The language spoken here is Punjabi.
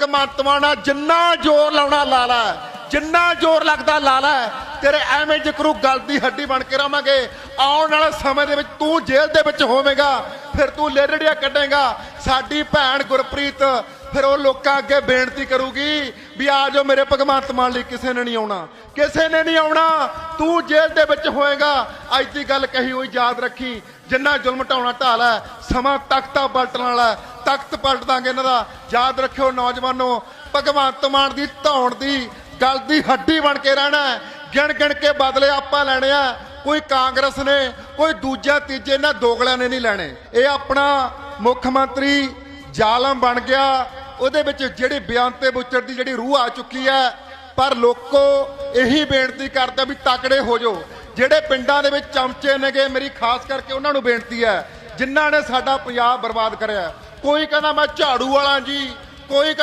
ਭਗਵੰਤ ਮਾਨਾ ਜਿੰਨਾ ਜ਼ੋਰ ਲਾਉਣਾ ਲਾ ਲੈ ਜਿੰਨਾ ਜ਼ੋਰ ਲੱਗਦਾ ਲਾ ਲੈ ਤੇਰੇ ਐਵੇਂ ਜਿਕਰੂ ਗਲ ਦੀ ਹੱਡੀ ਬਣ ਕੇ ਰਵਾਂਗੇ। ਆਉਣ ਵਾਲੇ ਸਮੇਂ ਦੇ ਵਿੱਚ ਤੂੰ ਜੇਲ੍ਹ ਦੇ ਵਿੱਚ ਹੋਵੇਂਗਾ, ਫਿਰ ਤੂੰ ਲੇਰੜੀਆਂ ਕੱਢੇਗਾ। ਸਾਡੀ ਭੈਣ ਗੁਰਪ੍ਰੀਤ, ਫਿਰ ਉਹ ਲੋਕਾਂ ਅੱਗੇ ਬੇਨਤੀ ਕਰੂਗੀ ਵੀ ਆ ਜਾਓ ਮੇਰੇ ਭਗਵੰਤ ਮਾਨ ਲਈ ਕਿਸੇ ਨੇ ਨਹੀਂ ਆਉਣਾ। ਕਿਸੇ ਨੇ ਨਹੀਂ ਆਉਣਾ, ਤੂੰ ਜੇਲ੍ਹ ਦੇ ਵਿੱਚ ਹੋਏਗਾ। ਅੱਜ ਦੀ ਗੱਲ ਕਹੀ ਹੋਈ ਯਾਦ ਰੱਖੀ, ਜਿੰਨਾ ਜ਼ੁਲਮ ਢਾਉਣਾ ਢਾਲ ਹੈ, ਸਮਾਂ ਤਖਤਾ ਬਲਟਣ ਵਾਲਾ ਤਖਤ ਪਲਟ ਦਾਂਗੇ ਇਹਨਾਂ ਦਾ। ਯਾਦ ਰੱਖਿਓ ਨੌਜਵਾਨੋ, ਭਗਵੰਤ ਮਾਨ ਦੀ ਧੌਣ ਦੀ ਗੱਲ ਦੀ ਹੱਡੀ ਬਣ ਕੇ ਰਹਿਣਾ ਗਿਣ ਗਿਣ ਕੇ ਬਦਲੇ ਆਪਾਂ ਲੈਣੇ ਆ। ਕੋਈ ਕਾਂਗਰਸ ਨੇ, ਕੋਈ ਦੂਜਾ ਤੀਜੇ, ਇਹਨਾਂ ਦੋਗਲਿਆਂ ਨੇ ਨਹੀਂ ਲੈਣੇ। ਇਹ ਆਪਣਾ ਮੁੱਖ ਮੰਤਰੀ ਜ਼ਾਲਮ ਬਣ ਗਿਆ। ਉਹਦੇ ਵਿੱਚ ਜਿਹੜੀ ਬਿਆਨ ਤੇ ਬੁੱਚੜ ਦੀ ਜਿਹੜੀ ਰੂਹ ਆ ਚੁੱਕੀ ਹੈ, ਪਰ ਲੋਕੋ ਇਹੀ ਬੇਨਤੀ ਕਰਦਾ ਵੀ ਤਕੜੇ ਹੋ ਜਾਓ। ਜਿਹੜੇ ਪਿੰਡਾਂ ਦੇ ਵਿੱਚ ਚਮਚੇ ਨੇਗੇ, ਮੇਰੀ ਖਾਸ ਕਰਕੇ ਉਹਨਾਂ ਨੂੰ ਬੇਨਤੀ ਹੈ, ਜਿਨ੍ਹਾਂ ਨੇ ਸਾਡਾ ਪੰਜਾਬ ਬਰਬਾਦ ਕਰਿਆ ਕੋਈ ਕਹਿੰਦਾ ਮੈਂ ਝਾੜੂ ਵਾਲਾ ਜੀ ਕੋਈ ਕਹਿੰਦਾ